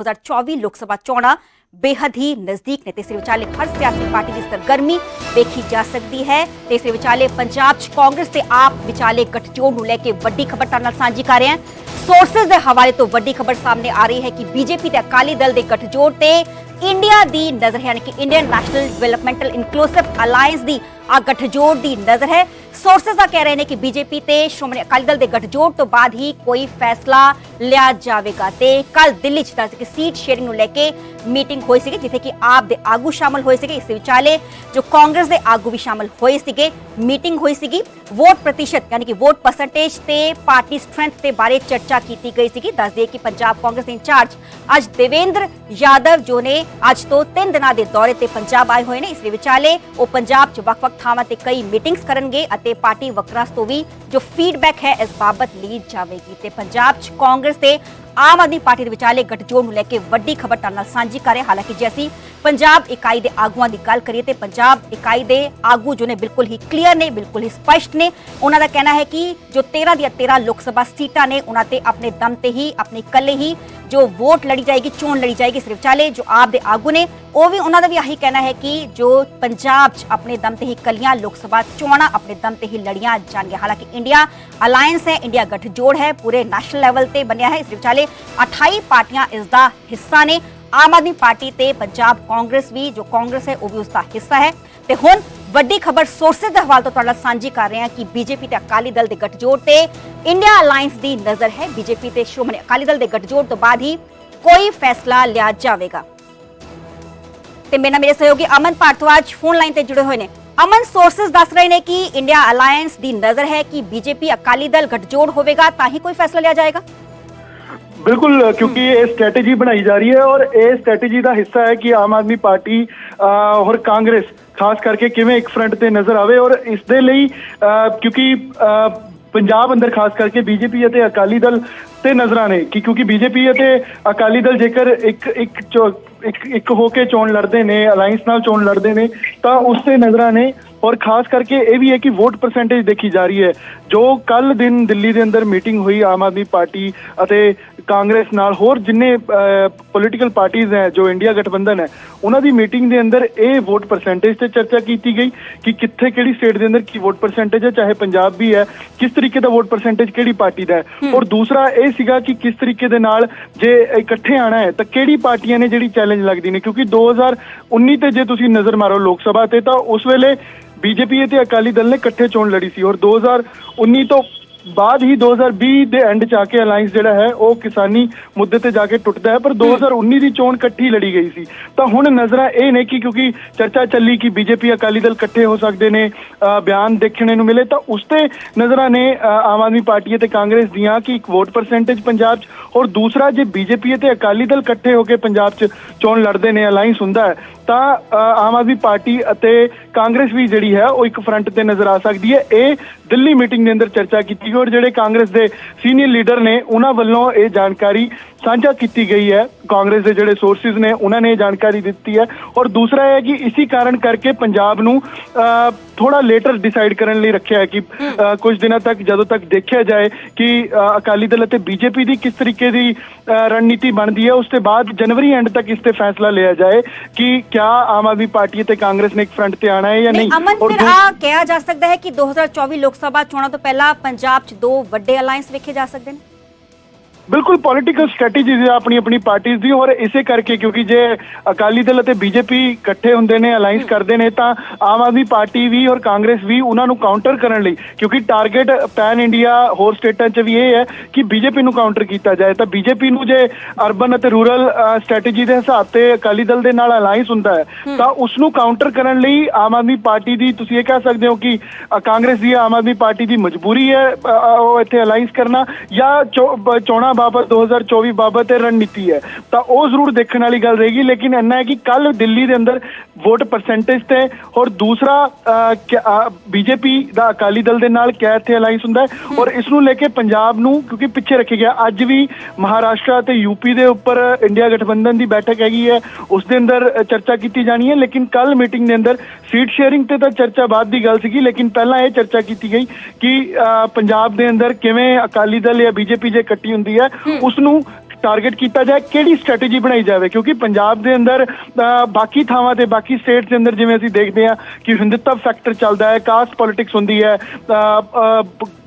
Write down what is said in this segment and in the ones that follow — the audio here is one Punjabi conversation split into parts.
2024 ਲੋਕ ਸਭਾ ਚੋਣਾਂ ਬੇਹੱਦ ਹੀ ਨਜ਼ਦੀਕ ਨੇ ਤੇ ਵਿਚਾਲੇ ਹਰ ਸਿਆਸੀ ਪਾਰਟੀ ਦੀ ਸਰਗਰਮੀ ਵੇਖੀ ਜਾ ਸਕਦੀ ਹੈ ਤੇ ਵਿਚਾਲੇ ਪੰਜਾਬ 'ਚ ਕਾਂਗਰਸ ਤੇ ਆਪ ਵਿਚਾਲੇ ਗੱਠਜੋੜ ਨੂੰ ਲੈ ਕੇ ਵੱਡੀ ਖਬਰ ਤੁਹਾਡੇ ਨਾਲ ਸਾਂਝੀ ਕਰ ਰਹੇ ਹਾਂ ਸੋਰਸਸ ਦੇ ਹਵਾਲੇ ਤੋਂ ਵੱਡੀ ਖਬਰ ਸਾਹਮਣੇ ਆ ਰਹੀ ਹੈ ਕਿ ਬੀਜੇਪੀ ਤੇ ਅਕਾਲੀ ਦਲ ਦੇ ਗੱਠਜੋੜ ਤੇ ਇੰਡੀਆ ਦੀ ਨਜ਼ਰ ਹੈ ਯਾਨੀ ਕਿ Indian national developmental inclusive alliance ਦੀ ਆ ਗੱਠਜੋੜ ਦੀ ਨਜ਼ਰ ਹੈ ਸੋਰਸਸ ਦਾ ਕਹਿ ਰਹੇ ਨੇ ਕਿ ਬੀਜੇਪੀ ਤੇ ਸ਼੍ਰੋਮਣੀ ਅਕਾਲੀ ਦਲ ਦੇ ਗੱਠਜੋੜ ਤੋਂ ਬਾਅਦ ਹੀ ਕੋਈ ਫੈਸਲਾ ਲਿਆ ਜਾਵੇਗਾ ਤੇ ਕੱਲ ਦਿੱਲੀ 'ਚ ਦੱਸ ਸੀਟ ਸ਼ੇਅਰਿੰਗ ਨੂੰ ਲੈ ਕੇ ਮੀਟਿੰਗ ਹੋਈ ਸੀਗੀ, ਜਿੱਥੇ ਕਿ ਆਪ ਦੇ ਆਗੂ ਸ਼ਾਮਲ ਹੋਏ ਸੀਗੇ। ਇਸ ਦੇ ਵਿਚਾਲੇ ਜੋ ਕਾਂਗਰਸ ਦੇ ਆਗੂ ਵੀ ਸ਼ਾਮਲ ਹੋਏ ਸੀਗੇ ਮੀਟਿੰਗ ਹੋਈ ਸੀਗੀ। ਵੋਟ ਪ੍ਰਤੀਸ਼ਤ, ਯਾਨੀ ਕਿ ਵੋਟ ਪਰਸੈਂਟੇਜ ਤੇ ਪਾਰਟੀ ਸਟਰੈਂਥ ਦੇ ਬਾਰੇ ਚਰਚਾ ਕੀਤੀ ਗਈ ਸੀਗੀ। ਦੱਸ ਦਈਏ ਕਿ ਪੰਜਾਬ ਕਾਂਗਰਸ ਦੇ ਇੰਚਾਰਜ ਅੱਜ ਦੇਵੇਂਦਰ ਯਾਦਵ, ਜੋ ਨੇ ਅੱਜ ਤੋਂ 3 ਦਿਨਾਂ ਦੇ ਦੌਰੇ ਤੇ ਪੰਜਾਬ ਆਏ ਹੋਏ ਨੇ। ਇਸ ਦੇ ਵਿਚਾਲੇ ਉਹ ਪੰਜਾਬ 'ਚ ਵੱਖ-ਵੱਖ ਥਾਵਾਂ ਤੇ ਕਈ ਮੀਟਿੰਗਸ ਕਰਨਗੇ ਅਤੇ ਪਾਰਟੀ ਵਰਕਰਾਂ ਤੋਂ ਵੀ ਜੋ ਫੀਡਬੈਕ ਹੈ, ਇਸ ਬਾਬਤ ਲਈ ਜਾਵੇਗੀ। ਤੇ ਪੰਜਾਬ 'ਚ ਕਾਂਗਰਸ ਦੇ ਆਮ ਆਦਮੀ ਪਾਰਟੀ ਦੇ ਵਿਚਾਲੇ ਗੱਠਜੋੜ ਨੂੰ ਲੈ ਕੇ ਵੱਡੀ ਖਬਰ ਤੁਹਾਡੇ ਨਾਲ ਸਾਂਝੀ ਕਰ ਰਹੇ ਹਾਲਾਂਕਿ ਜੇ ਅਸੀਂ ਪੰਜਾਬ ਇਕਾਈ ਦੇ ਆਗੂਆਂ ਦੀ ਗੱਲ ਕਰੀਏ ਤੇ ਪੰਜਾਬ ਇਕਾਈ ਦੇ ਆਗੂ ਜੋ ਨੇ ਬਿਲਕੁਲ ਹੀ ਕਲੀਅਰ ਨੇ, ਬਿਲਕੁਲ ਹੀ ਸਪਸ਼ਟ ਨੇ। ਉਹਨਾਂ ਦਾ ਕਹਿਣਾ ਹੈ ਕਿ ਜੋ 13 ਦੀਆਂ 13 ਲੋਕ ਸਭਾ ਸੀਟਾਂ ਨੇ, ਉਹਨਾਂ ਤੇ ਆਪਣੇ ਦਮ ਤੇ ਹੀ, ਆਪਣੇ ਇਕੱਲੇ ਹੀ ਜੋ ਵੋਟ ਲੜੀ ਜਾਏਗੀ, ਚੋਣ ਲੜੀ ਜਾਏਗੀ ਇਸ ਦੇ ਜੋ ਆਪ ਦੇ ਆਗੂ ਨੇ, ਉਹ ਵੀ ਉਹਨਾਂ ਦਾ ਵੀ ਆਹੀ ਕਹਿਣਾ ਹੈ ਕਿ ਜੋ ਪੰਜਾਬ 'ਚ ਆਪਣੇ ਦਮ ਤੇ ਹੀ ਕੱਲੀਆਂ, ਲੋਕ ਸਭਾ ਚੋਣਾਂ ਆਪਣੇ ਦਮ ਤੇ ਹੀ ਲੜੀਆਂ ਜਾਣਗੀਆਂ। ਹਾਲਾਂਕਿ ਇੰਡੀਆ ਅਲਾਈਅੰਸ ਹੈ, ਇੰਡੀਆ ਗੱਠਜੋੜ ਹੈ, ਪੂਰੇ ਨੈਸ਼ਨਲ ਲੈਵਲ ਤੇ ਬਣਿਆ ਹੈ। ਇਸ ਵਿਚਾਲੇ 28 ਪਾਰਟੀਆਂ ਇਸ ਦਾ ਹਿੱਸਾ ਨੇ। ਆਮ ਆਦਮੀ ਪਾਰਟੀ ਤੇ ਪੰਜਾਬ ਕਾਂਗਰਸ ਵੀ, ਜੋ ਕਾਂਗਰਸ ਹੈ, ਉਹ ਵੀ ਉਸ ਦਾ ਹਿੱਸਾ ਹੈ। ਤੇ ਹੁਣ ਵੱਡੀ ਖਬਰ ਸੋਰਸਸ ਦੇ ਹਵਾਲੇ ਤੋਂ ਤੁਹਾਡੇ ਸਾਂਝੀ ਕਰ ਰਹੇ ਹਾਂ ਕਿ ਬੀਜੇਪੀ ਤੇ ਅਕਾਲੀ ਦਲ ਦੇ ਗੱਠਜੋੜ ਤੇ ਇੰਡੀਆ ਅਲਾਈਅੰਸ ਦੀ ਨਜ਼ਰ ਹੈ। ਬੀਜੇਪੀ ਤੇ ਸ਼੍ਰੋਮਣੀ ਅਕਾਲੀ ਦਲ ਦੇ ਗੱਠਜੋੜ ਤੋਂ ਬਾਅਦ ਹੀ ਕੋਈ ਫੈਸਲਾ ਲਿਆ ਜਾਵੇਗਾ। ਤੇ ਮੇਰੇ ਨਾਲ ਮੇਰੇ ਸਹਿਯੋਗੀ ਅਮਨ ਭਾਰਤਵਾਜ ਫੋਨ ਲਾਈਨ ਤੇ ਜੁੜੇ ਹੋਏ ਨੇ। ਅਮਨ ਸੋਰਸਸ ਦੱਸ ਰਹੇ ਨੇ ਕਿ ਇੰਡੀਆ ਅਲਾਈਅੰਸ ਦੀ ਨਜ਼ਰ ਹੈ ਕਿ ਬੀਜੇਪੀ ਅਕਾਲੀ ਦਲ ਗੱਠਜੋੜ ਹੋਵੇਗਾ ਤਾਂ ਹੀ ਕੋਈ ਫੈਸਲਾ ਲਿਆ ਜਾਏਗਾ। ਬਿਲਕੁਲ ਕਿਉਂਕਿ ਇਹ ਸਟ੍ਰੈਟੇਜੀ ਬਣਾਈ ਜਾ ਰਹੀ ਹੈ ਔਰ ਇਹ ਸਟ੍ਰੈਟੇਜੀ ਦਾ ਹਿੱਸਾ ਹੈ ਕਿ ਆਮ ਆਦਮੀ ਪਾਰਟੀ ਔਰ ਕਾਂਗਰਸ, ਖਾਸ ਕਰਕੇ ਕਿਵੇਂ ਇੱਕ ਫਰੰਟ ਤੇ ਨਜ਼ਰ ਆਵੇ ਔਰ ਇਸ ਦੇ ਲਈ ਕਿਉਂਕਿ ਪੰਜਾਬ ਅੰਦਰ ਖਾਸ ਕਰਕੇ ਬੀਜੇਪੀ ਅਤੇ ਅਕਾਲੀ ਦਲ ਤੇ ਨਜ਼ਰਾਂ ਨੇ ਕਿ ਕਿਉਂਕਿ ਬੀਜੇਪੀ ਅਤੇ ਅਕਾਲੀ ਦਲ ਜੇਕਰ ਇੱਕ ਇੱਕ ਚੋ- ਇੱਕ ਇੱਕ ਹੋ ਕੇ ਚੋਣ ਲੜਦੇ ਨੇ ਅਲਾਈਅੰਸ ਨਾਲ ਚੋਣ ਲੜਦੇ ਨੇ, ਤਾਂ ਉਸ ਤੇ ਨਜ਼ਰਾਂ ਨੇ ਔਰ ਖਾਸ ਕਰਕੇ ਇਹ ਵੀ ਹੈ ਕਿ ਵੋਟ ਪਰਸੈਂਟੇਜ ਦੇਖੀ ਜਾ ਰਹੀ ਹੈ। ਜੋ ਕੱਲ ਦਿਨ ਦਿੱਲੀ ਦੇ ਅੰਦਰ ਮੀਟਿੰਗ ਹੋਈ ਆਮ ਆਦਮੀ ਪਾਰਟੀ ਅਤੇ ਕਾਂਗਰਸ ਨਾਲ ਹੋਰ ਜਿੰਨੇ ਪੋਲੀਟੀਕਲ ਪਾਰਟੀਆਂ ਹੈ ਜੋ ਇੰਡੀਆ ਗਠਬੰਧਨ ਹੈ ਉਹਨਾਂ ਦੀ ਮੀਟਿੰਗ ਦੇ ਅੰਦਰ ਇਹ ਵੋਟ ਪਰਸੈਂਟੇਜ ਤੇ ਚਰਚਾ ਕੀਤੀ ਗਈ ਕਿ ਕਿੱਥੇ ਕਿਹੜੀ ਸਟੇਟ ਦੇ ਅੰਦਰ ਕੀ ਵੋਟ ਪਰਸੈਂਟੇਜ ਹੈ ਚਾਹੇ ਪੰਜਾਬ ਵੀ ਹੈ ਕਿਸ ਤਰੀਕੇ ਦਾ ਵੋਟ ਪਰਸੈਂਟੇਜ ਕਿਹੜੀ ਪਾਰਟੀ ਦਾ ਹੈ। ਔਰ ਦੂਸਰਾ ਇਹ ਸੀਗਾ ਕਿ ਕਿਸ ਤਰੀਕੇ ਦੇ ਨਾਲ ਜੇ ਇਕੱਠੇ ਆਣਾ ਹੈ ਤਾਂ ਕਿਹੜੀ ਪਾਰਟੀਆਂ ਨੇ ਜਿਹੜੀ ਚੈਲੰਜ ਲੱਗਦੀ ਨੇ? ਕਿਉਂਕਿ 2019 ਤੇ ਜੇ ਤੁਸੀਂ ਨਜ਼ਰ ਮਾਰੋ ਲੋਕ ਸਭਾ ਤੇ ਤਾਂ ਉਸ ਵੇਲੇ ਬੀਜੇਪੀ ਅਤੇ ਅਕਾਲੀ ਦਲ ਨੇ ਇਕੱਠੇ ਚੋਣ ਲੜੀ ਸੀ। ਔਰ 2019 ਤੋਂ ਬਾਅਦ ਹੀ 2020 ਦੇ ਐਂਡ ਚ ਆ ਕੇ ਅਲਾਈਅੰਸ ਜਿਹੜਾ ਹੈ ਉਹ ਕਿਸਾਨੀ ਮੁੱਦੇ ਤੇ ਜਾ ਕੇ ਟੁੱਟਦਾ ਹੈ ਪਰ 2019 ਦੀ ਚੋਣ ਇਕੱਠੀ ਲੜੀ ਗਈ ਸੀ। ਤਾਂ ਹੁਣ ਨਜ਼ਰਾਂ ਇਹ ਨੇ ਕਿ ਕਿਉਂਕਿ ਚਰਚਾ ਚੱਲੀ ਕਿ ਬੀਜੇਪੀ ਅਕਾਲੀ ਦਲ ਇਕੱਠੇ ਹੋ ਸਕਦੇ ਨੇ ਬਿਆਨ ਦੇਖਣੇ ਨੂੰ ਮਿਲੇ ਤਾਂ ਉਸ ਤੇ ਨਜ਼ਰਾਂ ਨੇ ਆਮ ਆਦਮੀ ਪਾਰਟੀ ਅਤੇ ਕਾਂਗਰਸ ਦੀਆਂ ਕਿ ਇੱਕ ਵੋਟ ਪਰਸੈਂਟੇਜ ਪੰਜਾਬ 'ਚ ਔਰ ਦੂਸਰਾ ਜੇ ਬੀਜੇਪੀ ਅਤੇ ਅਕਾਲੀ ਦਲ ਇਕੱਠੇ ਹੋ ਕੇ ਪੰਜਾਬ 'ਚ ਚੋਣ ਲੜਦੇ ਨੇ ਅਲਾਈਅੰਸ ਹੁੰਦਾ ਹੈ ਤਾਂ ਆਮ ਆਦਮੀ ਪਾਰਟੀ ਅਤੇ ਕਾਂਗਰਸ ਵੀ ਜਿਹੜੀ ਹੈ, ਉਹ ਇੱਕ ਫਰੰਟ ਤੇ ਨਜ਼ਰ ਆ ਸਕਦੀ ਹੈ। ਇਹ ਦਿੱਲੀ ਮੀਟਿੰਗ ਦੇ ਅੰਦਰ ਚਰਚਾ ਕੀਤੀ ਗਈ ਔਰ ਜਿਹੜੇ ਕਾਂਗਰਸ ਦੇ ਸੀਨੀਅਰ ਲੀਡਰ ਨੇ, ਉਹਨਾਂ ਵੱਲੋਂ ਇਹ ਜਾਣਕਾਰੀ ਸਾਂਝਾ ਕੀਤੀ ਗਈ ਹੈ। ਕਾਂਗਰਸ ਦੇ ਜਿਹੜੇ ਸੋਰਸਿਸ ਨੇ ਉਹਨਾਂ ਨੇ ਇਹ ਜਾਣਕਾਰੀ ਦਿੱਤੀ ਹੈ। ਔਰ ਦੂਸਰਾ ਇਹ ਹੈ ਕਿ ਇਸੇ ਕਾਰਨ ਕਰਕੇ ਪੰਜਾਬ ਨੂੰ ਥੋੜਾ ਲੇਟਰ ਡਿਸਾਈਡ ਕਰਨ ਲਈ ਰੱਖਿਆ ਹੈ ਕਿ ਕੁਝ ਦਿਨਾਂ ਤੱਕ ਜਦੋਂ ਤੱਕ ਦੇਖਿਆ ਜਾਏ ਕਿ ਅਕਾਲੀ ਦਲ ਅਤੇ ਬੀਜੇਪੀ ਦੀ ਕਿਸ ਤਰੀਕੇ ਦੀ ਰਣਨੀਤੀ ਬਣਦੀ ਹੈ ਉਸ ਤੋਂ ਬਾਅਦ ਜਨਵਰੀ ਐਂਡ ਤੱਕ ਇਸ ਤੇ ਫੈਸਲਾ ਲਿਆ ਜਾਏ ਕਿ ਕਿਆ ਆਮ ਆਦਮੀ ਪਾਰਟੀ ਅਤੇ ਕਾਂਗਰਸ ਨੇ ਇੱਕ ਫਰੰਟ ਤੇ ਆਣਾ ਹੈ ਜਾਂ ਨਹੀਂ ਅਮਨ ਫਿਰ ਆ ਕਿਹਾ ਜਾ ਸਕਦਾ ਹੈ ਕਿ 2024 ਲੋਕ ਸਭਾ ਚੋਣਾਂ ਤੋਂ ਪਹਿਲਾਂ ਪੰਜਾਬ 'ਚ ਦੋ ਵੱਡੇ ਅਲਾਈਅੰਸ ਵੇਖੇ ਜਾ ਸਕਦੇ ਨੇ। ਬਿਲਕੁਲ ਪੋਲੀਟੀਕਲ ਸਟ੍ਰੈਟੇਜੀਜ਼ ਹੈ ਆਪਣੀ ਆਪਣੀ ਪਾਰਟੀਆਂ ਦੀ ਔਰ ਇਸੇ ਕਰਕੇ ਕਿਉਂਕਿ ਜੇ ਅਕਾਲੀ ਦਲ ਅਤੇ ਬੀਜੇਪੀ ਇਕੱਠੇ ਹੁੰਦੇ ਨੇ ਅਲਾਈਅੰਸ ਕਰਦੇ ਨੇ ਤਾਂ ਆਮ ਆਦਮੀ ਪਾਰਟੀ ਵੀ ਔਰ ਕਾਂਗਰਸ ਵੀ ਉਹਨਾਂ ਨੂੰ ਕਾਊਂਟਰ ਕਰਨ ਲਈ ਕਿਉਂਕਿ ਟਾਰਗੇਟ ਪੈਨ ਇੰਡੀਆ ਹੋਰ ਸਟੇਟਾਂ 'ਚ ਵੀ ਇਹ ਹੈ ਕਿ ਬੀਜੇਪੀ ਨੂੰ ਕਾਊਂਟਰ ਕੀਤਾ ਜਾਏ। ਤਾਂ ਬੀਜੇਪੀ ਨੂੰ ਜੇ ਅਰਬਨ ਅਤੇ ਰੂਰਲ ਸਟ੍ਰੈਟੇਜੀ ਦੇ ਹਿਸਾਬ ਤੇ ਅਕਾਲੀ ਦਲ ਦੇ ਨਾਲ ਅਲਾਈਅੰਸ ਹੁੰਦਾ ਹੈ ਤਾਂ ਉਸ ਨੂੰ ਕਾਊਂਟਰ ਕਰਨ ਲਈ ਆਮ ਆਦਮੀ ਪਾਰਟੀ ਦੀ ਤੁਸੀਂ ਇਹ ਕਹਿ ਸਕਦੇ ਹੋ ਕਿ ਕਾਂਗਰਸ ਦੀ ਆਮ ਆਦਮੀ ਪਾਰਟੀ ਦੀ ਮਜਬੂਰੀ ਹੈ ਉਹ ਇੱਥੇ ਅਲਾਈਅੰਸ ਕਰਨਾ ਜਾਂ ਚੋਣਾਂ ਬਾਬਤ 2024 ਬਾਬਤ ਇਹ ਰਣਨੀਤੀ ਹੈ। ਤਾਂ ਉਹ ਜ਼ਰੂਰ ਦੇਖਣ ਵਾਲੀ ਗੱਲ ਰਹੇਗੀ, ਲੇਕਿਨ ਇੰਨਾ ਹੈ ਕਿ ਕੱਲ ਦਿੱਲੀ ਦੇ ਅੰਦਰ ਵੋਟ ਪਰਸੈਂਟੇਜ ਤੇ ਔਰ ਦੂਸਰਾ ਬੀਜੇਪੀ ਦਾ ਅਕਾਲੀ ਦਲ ਦੇ ਨਾਲ ਕਿਆ ਇੱਥੇ ਅਲਾਈਅੰਸ ਹੁੰਦਾ ਹੈ? ਔਰ ਇਸ ਨੂੰ ਲੈ ਕੇ ਪੰਜਾਬ ਨੂੰ ਕਿਉਂਕਿ ਪਿੱਛੇ ਰੱਖਿਆ ਗਿਆ, ਅੱਜ ਵੀ ਮਹਾਰਾਸ਼ਟਰ ਤੇ ਯੂਪੀ ਦੇ ਉੱਪਰ ਇੰਡੀਆ ਗਠਬੰਧਨ ਦੀ ਬੈਠਕ ਹੈਗੀ ਹੈ। ਉਸ ਦੇ ਅੰਦਰ ਚਰਚਾ ਕੀਤੀ ਜਾਣੀ ਹੈ, ਲੇਕਿਨ ਕੱਲ ਮੀਟਿੰਗ ਦੇ ਅੰਦਰ ਸੀਟ ਸ਼ੇਅਰਿੰਗ ਤੇ ਤਾਂ ਚਰਚਾ ਬਾਅਦ ਦੀ ਗੱਲ ਸੀਗੀ, ਲੇਕਿਨ ਪਹਿਲਾਂ ਇਹ ਚਰਚਾ ਕੀਤੀ ਗਈ ਕਿ ਪੰਜਾਬ ਦੇ ਅੰਦਰ ਕਿਵੇਂ ਅਕਾਲੀ ਦਲ ਜਾਂ ਬੀਜੇਪੀ ਜੇ ਇਕੱਠੀ ਹੁੰਦੀ ਹੈ ਉਸ ਨੂੰ ਟਾਰਗੇਟ ਕੀਤਾ ਜਾਏ ਕਿਹੜੀ ਸਟ੍ਰੈਟਜੀ ਬਣਾਈ ਜਾਵੇ? ਕਿਉਂਕਿ ਪੰਜਾਬ ਦੇ ਅੰਦਰ ਬਾਕੀ ਥਾਵਾਂ ਤੇ ਬਾਕੀ ਸਟੇਟਸ ਦੇ ਅੰਦਰ ਜਿਵੇਂ ਅਸੀਂ ਦੇਖਦੇ ਹਾਂ ਕਿ ਹਿੰਦੁੱਤਵ ਫੈਕਟਰ ਚੱਲਦਾ ਹੈ ਕਾਸਟ ਪੋਲਿਟਿਕਸ ਹੁੰਦੀ ਹੈ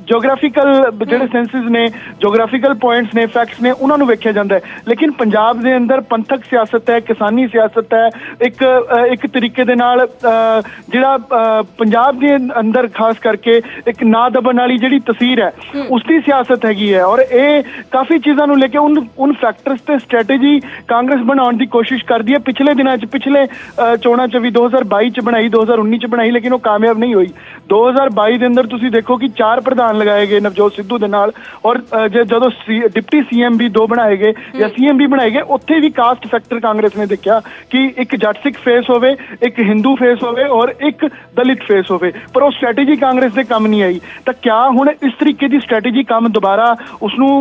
ਜੀਓਗ੍ਰਾਫੀਕਲ ਜਿਹੜੇ ਸੈਂਸਸ ਨੇ ਜੀਓਗ੍ਰਾਫੀਕਲ ਪੁਆਇੰਟਸ ਨੇ ਫੈਕਟਸ ਨੇ ਉਹਨਾਂ ਨੂੰ ਵੇਖਿਆ ਜਾਂਦਾ ਹੈ। ਲੇਕਿਨ ਪੰਜਾਬ ਦੇ ਅੰਦਰ ਪੰਥਕ ਸਿਆਸਤ ਹੈ ਕਿਸਾਨੀ ਸਿਆਸਤ ਹੈ ਇੱਕ ਇੱਕ ਤਰੀਕੇ ਦੇ ਨਾਲ ਜਿਹੜਾ ਪੰਜਾਬ ਦੇ ਅੰਦਰ ਖਾਸ ਕਰਕੇ ਇੱਕ ਨਾ ਦਬਣ ਵਾਲੀ ਜਿਹੜੀ ਤਸਵੀਰ ਹੈ ਉਸ ਦੀ ਸਿਆਸਤ ਹੈਗੀ ਹੈ। ਔਰ ਇਹ ਕਾਫੀ ਚੀਜ਼ਾਂ ਨੂੰ ਲੈ ਕੇ ਉਨ ਉਨ ਫੈਕਟਰਸ ਤੇ ਸਟ੍ਰੈਟਜੀ ਕਾਂਗਰਸ ਬਣਾਉਣ ਦੀ ਕੋਸ਼ਿਸ਼ ਕਰਦੀ ਹੈ। ਪਿਛਲੇ ਦਿਨਾਂ 'ਚ ਪਿਛਲੇ ਚੋਣਾਂ 'ਚ ਵੀ 2022 'ਚ ਬਣਾਈ 2019 'ਚ ਬਣਾਈ ਲੇਕਿਨ ਉਹ ਕਾਮਯਾਬ ਨਹੀਂ ਹੋਈ। 2022 ਦੇ ਅੰਦਰ ਤੁਸੀਂ ਦੇਖੋ ਕਿ ਚਾਰ ਪ੍ਰਧਾਨ ਲਗਾਏ ਗਏ ਨਵਜੋਤ ਸਿੱਧੂ ਦੇ ਨਾਲ। ਔਰ ਜੇ- ਜਦੋਂ ਡਿਪਟੀ ਸੀਐਮ ਵੀ ਦੋ ਬਣਾਏ ਗਏ ਜਾਂ ਸੀਐਮ ਵੀ ਬਣਾਏ ਗਏ ਉੱਥੇ ਵੀ ਕਾਸਟ ਫੈਕਟਰ ਕਾਂਗਰਸ ਨੇ ਦੇਖਿਆ ਕਿ ਇੱਕ ਜੱਟ ਸਿੱਖ ਫੇਸ ਹੋਵੇ ਇੱਕ ਹਿੰਦੂ ਫੇਸ ਹੋਵੇ ਔਰ ਇੱਕ ਦਲਿਤ ਫੇਸ ਹੋਵੇ। ਪਰ ਉਹ ਸਟ੍ਰੈਟਜੀ ਕਾਂਗਰਸ ਦੇ ਕੰਮ ਨਹੀਂ ਆਈ। ਤਾਂ ਕਿਆ ਹੁਣ ਇਸ ਤਰੀਕੇ ਦੀ ਸਟ੍ਰੈਟਜੀ ਕੰਮ ਦੁਬਾਰਾ ਉਸ ਨੂੰ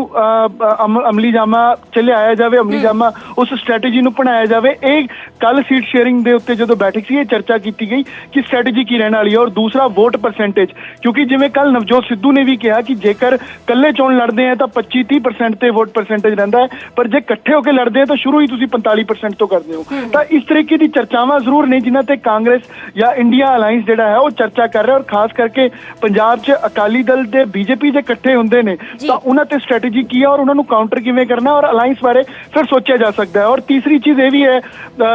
ਅਮਲੀ ਜਾਮਾ ਚ ਲਿਆਇਆ ਜਾਵੇ ਅਮਲੀ ਜਾਮਾ ਉਸ ਸਟ੍ਰੈਟਜੀ ਨੂੰ ਬਣਾਇਆ ਜਾਵੇ। ਇਹ ਕੱਲ ਸੀਟ ਸ਼ੇਅਰਿੰਗ ਦੇ ਉੱਤੇ ਜਦੋਂ ਬੈਠਕ ਸੀ ਇਹ ਚਰਚਾ ਕੀਤੀ ਗਈ ਕਿ ਸਟ੍ਰੈਟਜੀ ਕੀ ਰਹਿਣ ਵਾਲੀ ਹੈ ਔਰ ਦੂਸਰਾ ਵੋਟ ਪਰਸੈਂਟੇਜ ਕਿਉਂਕਿ ਜਿਵੇਂ ਕੱਲ ਨਵਜੋਤ ਸਿੱਧੂ ਨੇ ਵੀ ਕਿਹਾ ਕਿ ਜੇਕਰ ਕੱਲੇ ਚੋਣ ਲੜਦੇ ਆ ਤਾਂ 25-30% ਤੇ ਵੋਟ ਪਰਸੈਂਟੇਜ ਰਹਿੰਦਾ ਹੈ ਪਰ ਜੇ ਇਕੱਠੇ ਹੋ ਕੇ ਲੜਦੇ ਆ ਤਾਂ ਸ਼ੁਰੂ ਹੀ ਤੁਸੀਂ 45% ਤੋਂ ਕਰਦੇ ਹੋ। ਤਾਂ ਇਸ ਤਰੀਕੇ ਦੀ ਚਰਚਾਵਾਂ ਜ਼ਰੂਰ ਨੇ ਜਿਨ੍ਹਾਂ ਤੇ ਕਾਂਗਰਸ ਜਾਂ ਇੰਡੀਆ ਅਲਾਈਅੰਸ ਜਿਹੜਾ ਹੈ ਉਹ ਚਰਚਾ ਕਰ ਰਿਹਾ ਔਰ ਖਾਸ ਕਰਕੇ ਪੰਜਾਬ 'ਚ ਅਕਾਲੀ ਦਲ ਤੇ ਬੀਜੇਪੀ ਜੇ ਇਕੱਠੇ ਹੁੰਦੇ ਨੇ। ਤਾਂ ਉਹਨਾਂ ਤੇ ਸਟ੍ਰੈਟਜੀ ਕੀ ਹੈ ਔਰ ਉਹਨਾਂ ਨੂੰ ਕਾਊਂਟਰ ਕਿਵੇਂ ਕਰਨਾ ਔਰ ਅਲਾਈਅੰਸ ਬਾਰੇ ਫਿਰ ਸੋਚਿਆ ਜਾ ਸਕਦਾ ਹੈ। ਔਰ ਤੀਸਰੀ ਚੀਜ਼ ਇਹ ਵੀ ਹੈ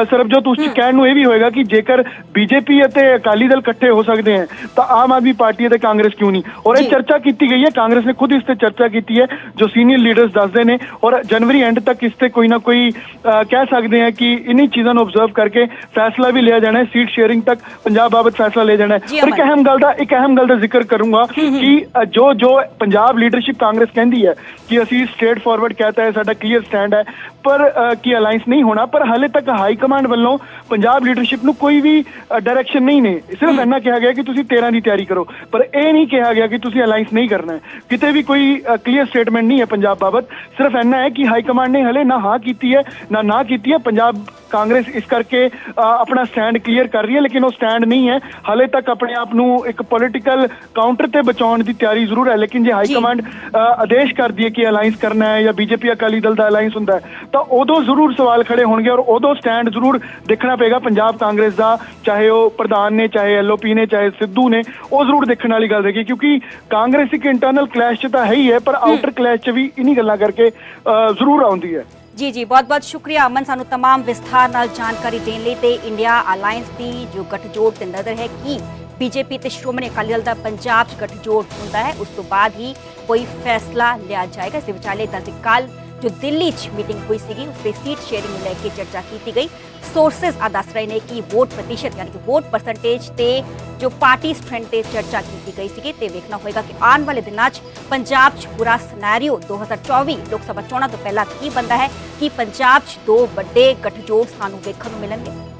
ਸਰਬਜੋਤ ਉਸ ਕਹਿਣ ਨੂੰ ਇਹ ਵੀ ਹੋਏਗਾ ਕਿ ਜੇਕਰ ਬੀਜੇਪੀ ਅਤੇ ਅਕਾਲੀ ਦਲ ਇਕੱਠੇ ਹੋ ਸਕਦੇ ਹਨ ਤਾਂ ਆਮ ਆਦਮੀ ਪਾਰਟੀ ਅਤੇ ਕਾਂਗਰਸ ਕਿਉਂ ਨਹੀਂ? ਔਰ। ਇਹ ਚਰਚਾ ਕੀਤੀ ਗਈ ਹੈ। ਕਾਂਗਰਸ ਨੇ ਖੁਦ ਇਸ ਤੇ ਚਰਚਾ ਕੀਤੀ ਹੈ ਜੋ ਸੀਨੀਅਰ ਲੀਡਰਸ ਦੱਸਦੇ ਨੇ ਔਰ ਜਨਵਰੀ ਐਂਡ ਤੱਕ ਇਸ ਤੇ ਕੋਈ ਨਾ ਕੋਈ ਕਹਿ ਸਕਦੇ ਹਾਂ ਕਿ ਇन्हीं ਚੀਜ਼ਾਂ ਨੂੰ ਆਬਜ਼ਰਵ ਕਰਕੇ ਫੈਸਲਾ ਵੀ ਲਿਆ ਜਾਣਾ ਹੈ। ਸੀਟ ਸ਼ੇਅਰਿੰਗ ਤੱਕ ਪੰਜਾਬ ਬਾਬਤ ਫੈਸਲਾ ਲਿਆ ਜਾਣਾ ਹੈ। ਔਰ ਇੱਕ। ਅਹਿਮ ਗੱਲ ਦਾ ਇੱਕ ਅਹਿਮ ਗੱਲ ਦਾ ਜ਼ਿਕਰ ਕਰੂੰਗਾ ਕਿ ਜੋ ਜੋ ਪੰਜਾਬ ਲੀਡਰਸ਼ਿਪ ਕਾਂਗਰਸ ਕਹਿੰਦੀ ਹੈ ਕਿ ਅਸੀਂ ਸਟ੍ਰੇਟ ਫਾਰਵਰਡ ਕਹਤਾ ਹੈ ਸਾਡਾ ਕਲੀਅਰ ਸਟੈਂਡ ਹੈ ਪਰ ਕੀ ਅਲਾਈਅੰਸ ਨਹੀਂ ਹੋਣਾ। ਪਰ ਹਾਲੇ ਤੱਕ ਹਾਈ ਕਮਾਂਡ ਵੱਲੋਂ ਪੰਜਾਬ ਲੀਡਰਸ਼ਿਪ ਨੂੰ ਕੋਈ ਵੀ ਡਾਇਰੈਕਸ਼ਨ ਨਹੀਂ ਨੇ। ਸਿਰਫ ਇੰਨਾ ਕਿਹਾ ਗਿਆ ਕਿ ਤੁਸੀਂ 13 ਦੀ ਤਿਆਰੀ ਕਰੋ। ਪਰ ਇਹ ਨਹੀਂ ਕਿਹਾ ਗਿਆ ਕਿ ਤੁਸੀਂ ਅਲਾਈਅੰਸ ਨਹੀਂ ਕਰਨਾ ਹੈ। ਕਿਤੇ ਵੀ ਕੋਈ ਕਲੀਅਰ ਸਟੇਟਮੈਂਟ ਨਹੀਂ ਹੈ ਪੰਜਾਬ ਬਾਬਤ। ਸਿਰਫ ਇੰਨਾ ਹੈ ਕਿ ਹਾਈ ਕਮਾਂਡ ਨੇ ਹਲੇ ਨਾ ਹਾਂ ਕੀਤੀ ਹੈ, ਨਾ ਨਾ ਕੀਤੀ ਹੈ। ਪੰਜਾਬ ਕਾਂਗਰਸ ਇਸ ਕਰਕੇ ਆਪਣਾ ਸਟੈਂਡ ਕਲੀਅਰ ਕਰ ਰਹੀ ਹੈ ਲੇਕਿਨ ਉਹ ਸਟੈਂਡ ਨਹੀਂ ਹੈ। ਹਲੇ ਤੱਕ ਆਪਣੇ ਆਪ ਨੂੰ ਇੱਕ ਪੋਲਿਟੀਕਲ ਕਾਊਂਟਰ ਤੇ ਬਚਾਉਣ ਦੀ ਤਿਆਰੀ ਜ਼ਰੂਰ ਹੈ ਲੇਕਿਨ ਜੇ ਹਾਈ। ਕਮਾਂਡ ਆਦੇਸ਼ ਕਰਦੀ ਹੈ ਕਿ ਅਲਾਈਅੰਸ ਕਰਨਾ ਹੈ ਜਾਂ ਬੀਜੇਪੀ ਅਕਾਲੀ ਦਲ ਦਾ ਅਲਾਈਅੰਸ ਹੁੰਦਾ ਹੈ ਤਾਂ ਉਦੋਂ ਜ਼ਰੂਰ ਸਵਾਲ ਖੜੇ ਹੋਣਗੇ ਔਰ ਉਦੋਂ ਸਟੈਂਡ ਜ਼ਰੂਰ ਦੇਖਣਾ ਪਏਗਾ। ਪੰਜਾਬ ਕਾਂਗਰਸ ਦਾ ਚਾਹੇ ਉਹ ਪ੍ਰਧਾਨ ਨੇ ਚਾਹੇ ਐਲਓਪੀ ਨੇ ਚਾਹੇ ਸਿੱਧੂ ਨੇ ਉਹ ਜ਼ਰੂਰ ਦੇਖਣ ਵਾਲੀ ਗੱਲ ਰਹੇਗੀ ਕਿਉਂਕਿ ਕਾਂਗਰਸ ਇੱਕ ਇੰਟਰਨਲ ਕਲੈਸ਼ 'ਚ ਤਾਂ ਹੈ ਹੀ ਹੈ ਪਰ ਆਊਟਰ ਕਲੈਸ਼ 'ਚ ਵੀ ਇन्हीं ਗੱਲਾਂ ਕਰਕੇ ਜ਼ਰੂਰ ਆਉਂਦੀ ਹੈ। ਜੀ ਜੀ ਬਹੁਤ ਬਹੁਤ ਸ਼ੁਕਰੀਆ ਅਮਨ ਸਾਨੂੰ तमाम ਵਿਸਥਾਰ ਨਾਲ ਜਾਣਕਾਰੀ ਦੇਣ ਲਈ ਤੇ ਇੰਡੀਆ ਅਲਾਈਅੰਸ ਦੀ ਜੋ ਗੱਠਜੋੜ ਤੇ ਨਜ਼ਰ ਹੈ ਕਿ ਬੀਜੇਪੀ ਤੇ ਸ਼੍ਰੋਮਣੀ ਅਕਾਲੀ ਦਲ ਦਾ ਪੰਜਾਬ 'ਚ ਗੱਠਜੋੜ ਹੁੰਦਾ ਹੈ ਉਸ ਤੋਂ ਬਾਅਦ ਹੀ ਕੋਈ ਫੈਸਲਾ ਲਿਆ ਜਾਏਗਾ ਇਸ ਦੇ ਵਿਚਾਲੇ ਦੱਸ ਕੱਲ ਜੋ ਦਿੱਲੀ 'ਚ ਮੀਟਿੰਗ ਹੋਈ ਸੀਗੀ ਉਸ ਤੇ ਸੀਟ ਸ਼ੇਅਰਿੰਗ ਨੂੰ ਲੈ ਕੇ ਚਰਚਾ ਕੀਤੀ ਗਈ ਸੋਰਸਸ ਆ ਦੱਸ ਰਹੇ ਨੇ ਕਿ ਵੋਟ ਪ੍ਰਤੀਸ਼ਤ ਯਾਨੀ ਕਿ ਵੋਟ ਪਰਸੈਂਟੇਜ ਤੇ ਜੋ ਪਾਰਟੀ ਸਟ੍ਰੈਂਡ ਤੇ ਚਰਚਾ ਕੀਤੀ ਗਈ ਸੀਗੀ ਤੇ ਵੇਖਣਾ ਹੋਏਗਾ ਕਿ ਆਉਣ ਵਾਲੇ ਦਿਨਾਂ 'ਚ ਪੰਜਾਬ 'ਚ ਪੂਰਾ ਸਿਨੈਰੀਓ 2024 ਲੋਕ ਸਭਾ ਚੋਣਾਂ ਤੋਂ ਪਹਿਲਾਂ ਕੀ ਬੰਦਾ ਹੈ, ਕਿ ਪੰਜਾਬ 'ਚ ਦੋ ਵੱਡੇ ਗੱਠਜੋੜ ਸਾਨੂੰ ਵੇਖਣ ਨੂੰ ਮਿਲਣਗੇ।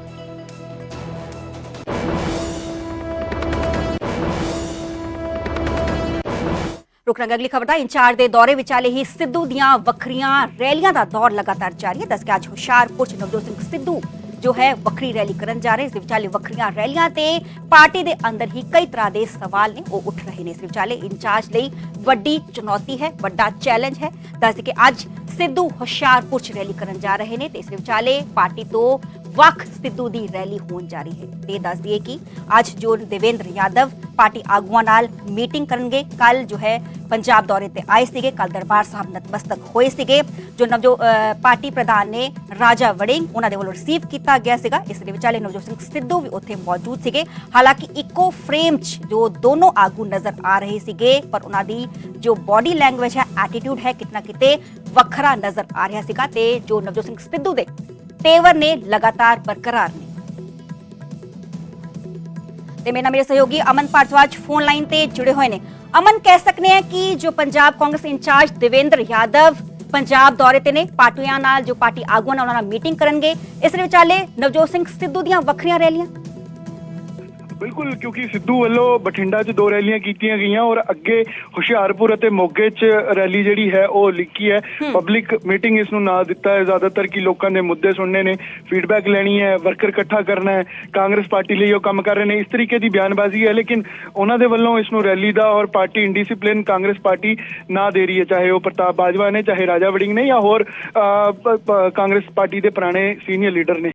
ਰੁਕ ਅਗਲੀ ਖਬਰ ਦਾ, ਇੰਚਾਰਜ ਦੇ ਦੌਰੇ ਵਿਚਾਲੇ ਹੀ ਸਿੱਧੂ ਦੀਆਂ ਵੱਖਰੀਆਂ ਰੈਲੀਆਂ ਦਾ ਦੌਰ ਲਗਾਤਾਰ ਜਾਰੀ ਹੈ। ਦੱਸ ਕੇ ਅੱਜ ਹੁਸ਼ਿਆਰਪੁਰ ਚ ਨਵਜੋਤ ਸਿੰਘ ਸਿੱਧੂ ਜੋ ਹੈ ਵੱਖਰੀ ਰੈਲੀ ਕਰਨ ਜਾ ਰਹੇ ਇਸ ਦੇ ਵਿਚਾਲੇ ਵੱਖਰੀਆਂ ਰੈਲੀਆਂ ਤੇ ਪਾਰਟੀ ਦੇ ਅੰਦਰ ਹੀ ਕਈ ਤਰ੍ਹਾਂ ਦੇ ਸਵਾਲ ਨੇ, ਉਹ ਉੱਠ ਰਹੇ ਨੇ। ਇਸ ਵਿਚਾਲੇ ਇੰਚਾਰਜ ਲਈ ਵੱਡੀ ਚੁਣੌਤੀ ਹੈ, ਵੱਡਾ ਚੈਲੰਜ ਹੈ। ਦੱਸ ਕਿ ਅੱਜ ਸਿੱਧੂ ਹੁਸ਼ਿਆਰਪੁਰ ਚ ਰੈਲੀ ਕਰਨ ਜਾ ਰਹੇ ਨੇ ਤੇ ਇਸ ਵਿਚਾਲੇ ਪਾਰਟੀ ਤੋਂ ਵੱਖ ਸਿੱਧੂ ਦੀ ਰੈਲੀ ਹੋਣ ਜਾ ਰਹੀ ਹੈ ਤੇ ਦੱਸ ਦਈਏ ਕਿ ਅੱਜ ਜੋ ਦੇਵੇਂਦਰ ਯਾਦਵ ਪਾਰਟੀ ਆਗੂਆਂ ਨਾਲ ਮੀਟਿੰਗ ਕਰਨਗੇ ਕੱਲ ਜੋ ਹੈ ਪੰਜਾਬ ਦੌਰੇ ਤੇ ਆਏ ਸੀਗੇ ਕੱਲ ਦਰਬਾਰ ਸਾਹਿਬ ਨਤਮਸਤਕ ਹੋਏ ਸੀਗੇ ਜੋ ਨਵਜੋ ਅਹ, ਪਾਰਟੀ ਪ੍ਰਧਾਨ ਨੇ ਰਾਜਾ ਵੜਿੰਗ ਉਹਨਾਂ ਦੇ ਵੱਲੋਂ ਰਿਸੀਵ ਕੀਤਾ ਗਿਆ ਸੀਗਾ ਇਸ ਦੇ ਵਿਚਾਲੇ ਨਵਜੋਤ ਸਿੰਘ ਸਿੱਧੂ ਵੀ ਉੱਥੇ ਮੌਜੂਦ ਸੀਗੇ ਹਾਲਾਂਕਿ ਇੱਕੋ ਫਰੇਮ 'ਚ ਜੋ ਦੋਨੋਂ ਆਗੂ ਨਜ਼ਰ ਆ ਰਹੇ ਸੀਗੇ ਪਰ ਉਹਨਾਂ ਦੀ ਜੋ ਬਾਡੀ ਲੈਂਗੁਏਜ ਹੈ ਐਟੀਟਿਊਡ ਹੈ ਕਿਤਨਾ ਕਿਤੇ ਵੱਖਰਾ ਨਜ਼ਰ ਆ ਰਿਹਾ ਸੀਗਾ ਤੇ ਜੋ ਨਵਜੋਤ ਸਿੰਘ ਸਿੱਧੂ ਦੇ ਤੇਵਰ ਨੇ ਲਗਾਤਾਰ ਬਰਕਰਾਰ ਨੇ ਤੇ ਮੇਰੇ ਨਾਲ ਮੇਰੇ ਸਹਿਯੋਗੀ ਅਮਨ ਭਾਰਦਵਾਜ ਫੋਨ ਲਾਈਨ ਤੇ ਜੁੜੇ ਹੋਏ ਨੇ ਅਮਨ ਕਹਿ ਸਕਨੇ ਆ ਕਿ ਜੋ ਪੰਜਾਬ ਕਾਂਗਰਸ ਇੰਚਾਰਜ ਦੇਵੇਂਦਰ ਯਾਦਵ ਪੰਜਾਬ ਦੌਰੇ ਤੇ ਨੇ ਪਾਰਟੀਆਂ ਨਾਲ ਜੋ ਪਾਰਟੀ ਆਗੂਆਂ ਨਾਲ ਉਹਨਾਂ ਨਾਲ ਮੀਟਿੰਗ ਕਰਨਗੇ ਇਸ ਦੇ ਵਿਚਾਲੇ ਨਵਜੋਤ ਸਿੰਘ ਸਿੱਧੂ ਦੀਆਂ ਵੱਖਰੀਆਂ ਰੈਲੀਆਂ ਬਿਲਕੁਲ ਕਿਉਂਕਿ ਸਿੱਧੂ ਵੱਲੋਂ ਬਠਿੰਡਾ 'ਚ ਦੋ ਰੈਲੀਆਂ ਕੀਤੀਆਂ ਗਈਆਂ ਔਰ ਅੱਗੇ ਹੁਸ਼ਿਆਰਪੁਰ ਅਤੇ ਮੋਗੇ 'ਚ ਰੈਲੀ ਜਿਹੜੀ ਹੈ ਉਹ ਲਿਖੀ ਹੈ। ਪਬਲਿਕ ਮੀਟਿੰਗ ਇਸ ਨੂੰ ਨਾਂ ਦਿੱਤਾ ਹੈ। ਜ਼ਿਆਦਾਤਰ ਕਿ ਲੋਕਾਂ ਦੇ ਮੁੱਦੇ ਸੁਣਨੇ ਨੇ ਫੀਡਬੈਕ ਲੈਣੀ ਹੈ ਵਰਕਰ ਇਕੱਠਾ ਕਰਨਾ ਹੈ ਕਾਂਗਰਸ ਪਾਰਟੀ ਲਈ ਉਹ ਕੰਮ ਕਰ ਰਹੇ ਨੇ। ਇਸ ਤਰੀਕੇ ਦੀ ਬਿਆਨਬਾਜ਼ੀ ਹੈ ਲੇਕਿਨ ਉਹਨਾਂ ਦੇ ਵੱਲੋਂ ਇਸ ਨੂੰ ਰੈਲੀ ਦਾ ਔਰ ਪਾਰਟੀ ਇੰਡੀਸਿਪਲਿਨ ਕਾਂਗਰਸ ਪਾਰਟੀ ਨਾ ਦੇ ਰਹੀ ਹੈ। ਚਾਹੇ ਉਹ ਪ੍ਰਤਾਪ ਬਾਜਵਾ ਨੇ ਚਾਹੇ ਰਾਜਾ ਵੜਿੰਗ ਨੇ ਜਾਂ ਹੋਰ ਕਾਂਗਰਸ ਪਾਰਟੀ ਦੇ ਪੁਰਾਣੇ ਸੀਨੀਅਰ ਲੀਡਰ ਨੇ।